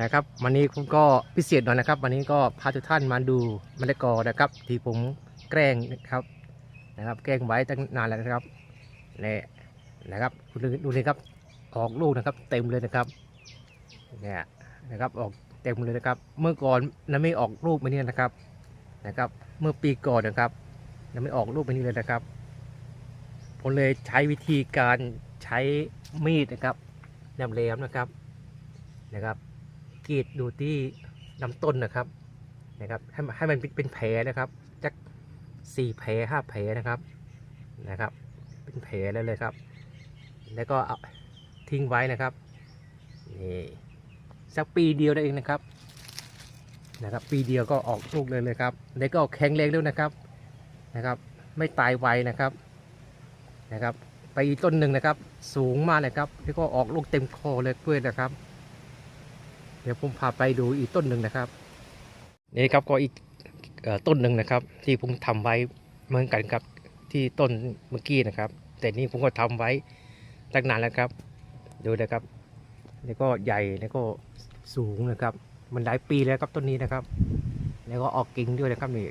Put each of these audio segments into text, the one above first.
นะครับ วันนี้ผมก็พิเศษหน่อยนะครับ วันนี้ก็พาทุกท่านมาดูมะละกอนะครับ ที่ผมแกล้งนะครับนะครับ แกล้งไว้ตั้งนานแล้วนะครับนี่นะครับคุณดูเลยครับออกลูกนะครับ เต็มเลยนะครับเนี่ยนะครับออกเต็มเลยนะครับ เมื่อก่อนนั้นไม่ออกลูกมาเนี่ยนะครับนะครับ เมื่อปีก่อนนะครับยังไม่ออกลูกมานี่เลยนะครับผมเลยใช้วิธีการใช้มีดนะครับแหลมๆนะครับนะครับ กรีดดูที่ลำต้นนะครับนะครับให้ให้มันเป็นแผลนะครับจักสี่แผลห้าแผลนะครับนะครับ เป็นแผลแล้วเลยครับ แล้วก็เอาทิ้งไว้นะครับนี่สักปีเดียวได้เองนะครับนะครับ ปีเดียวก็ออกลูกเลยเลยครับแล้วก็แข็งแรงด้วยนะครับนะครับ ไม่ตายไวนะครับนะครับ ไปอีกต้นหนึ่งนะครับ สูงมากเลยครับแล้วก็ออกลูกเต็มคอเลยด้วยนะครับ เดี๋ยวผมพาไปดูอีกต้นหนึ่งนะครับ นี่ครับก็อีกต้นหนึ่งนะครับ ที่ผมทำไว้เหมือนกันครับที่ต้นเมื่อกี้นะครับ แต่นี่ผมก็ทำไว้ตั้งนานแล้วครับ ดูนะครับนี่ก็ใหญ่แล้วก็สูงนะครับ มันหลายปีแล้วครับต้นนี้นะครับ แล้วก็ออกกิ่งด้วยนะครับนี่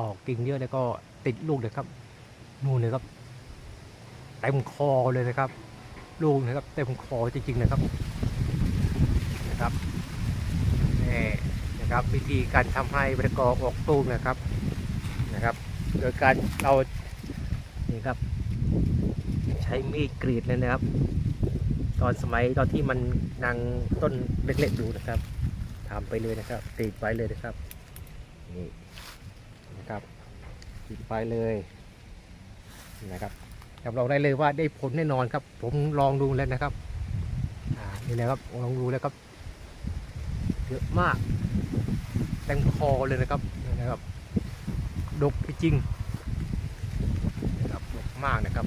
ออกกิ่งเยอะแล้วก็ติดลูกเลยครับนู่นเลยครับเต็มคอเลยนะครับ ลูกนะครับเต็มคอจริงๆนะครับนะครับ นี่นะครับ วิธีการทำให้มะละกอบออกตูมนะครับนะครับ โดยการเรานี่ครับ ใช้มีดกรีดเลยนะครับ ตอนสมัยตอนที่มันนางต้นเล็กๆดูนะครับทำไปเลยนะครับกรีดไปเลยนะครับนี่นะครับกรีดไปเลยนะครับรับรองได้เลยว่าได้ผลแน่นอนครับ ผมลองดูแล้วนะครับ อ่า นี่นะครับ ลองดูแล้วครับ เยอะมากเต็มคอเลยนะครับนี่นะครับ ดกจริงนะครับดกมากนะครับ